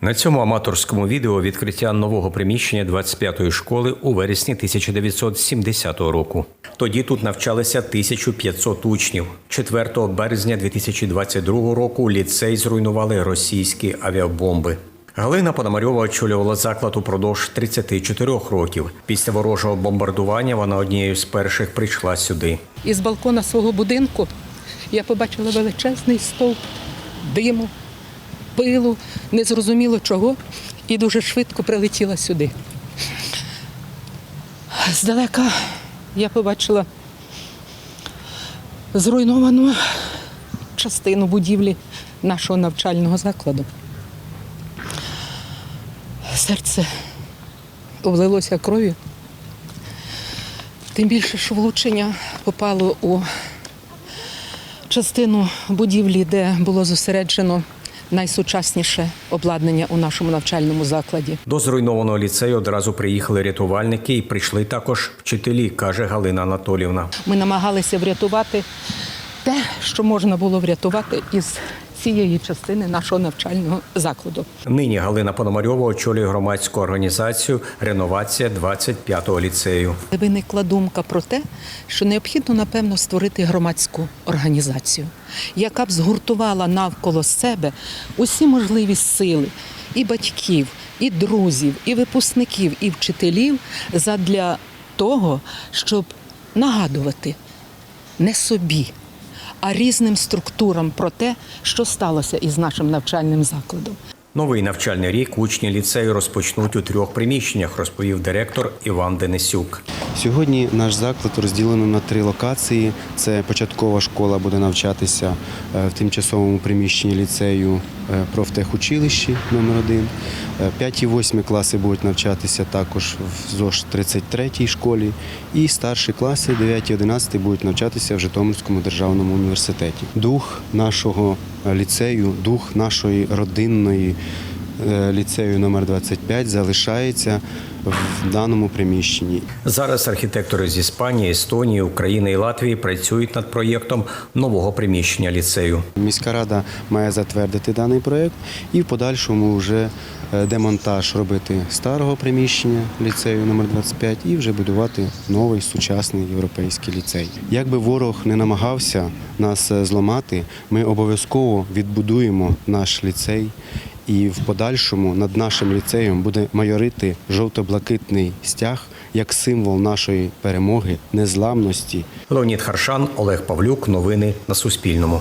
На цьому аматорському відео відкриття нового приміщення 25-ї школи у вересні 1970 року. Тоді тут навчалися 1500 учнів. 4 березня 2022 року ліцей зруйнували російські авіабомби. Галина Пономарьова очолювала заклад упродовж 34 років. Після ворожого бомбардування вона однією з перших прийшла сюди. Із балкона свого будинку я побачила величезний стовп диму, пилу, незрозуміло чого, і дуже швидко прилетіла сюди. Здалека я побачила зруйновану частину будівлі нашого навчального закладу. Серце облилося кров'ю. Тим більше, що влучення попало у частину будівлі, де було зосереджено найсучасніше обладнання у нашому навчальному закладі. До зруйнованого ліцею одразу приїхали рятувальники і прийшли також вчителі, каже Галина Анатолівна. Ми намагалися врятувати те, що можна було врятувати із цієї частини нашого навчального закладу. Нині Галина Пономарьова очолює громадську організацію Реновація 25-го ліцею. Виникла думка про те, що необхідно, напевно, створити громадську організацію, яка б згуртувала навколо себе усі можливі сили і батьків, і друзів, і випускників, і вчителів задля того, щоб нагадувати не собі, а різним структурам про те, що сталося із нашим навчальним закладом. Новий навчальний рік учні ліцею розпочнуть у трьох приміщеннях, розповів директор Іван Денисюк. Сьогодні наш заклад розділено на три локації. Це початкова школа буде навчатися е, в тимчасовому приміщенні ліцею е, профтехучилищі номер 1 5 і 8 класи будуть навчатися також в ЗОЖ 33 школі. І старші класи 9 і 11 будуть навчатися в Житомирському державному університеті. Дух нашого е, ліцею, дух нашої родинної е, ліцею номер 25 залишається в даному приміщенні. Зараз архітектори з Іспанії, Естонії, України і Латвії працюють над проєктом нового приміщення ліцею. Міська рада має затвердити даний проєкт і в подальшому вже е, демонтаж робити старого приміщення ліцею номер 25 і вже будувати новий сучасний європейський ліцей. Якби ворог не намагався нас е, зламати, ми обов'язково відбудуємо наш ліцей. І в подальшому над нашим ліцеєм буде майорити жовто-блакитний стяг як символ нашої перемоги, незламності Леонід Харшан, Олег Павлюк. Новини на Суспільному.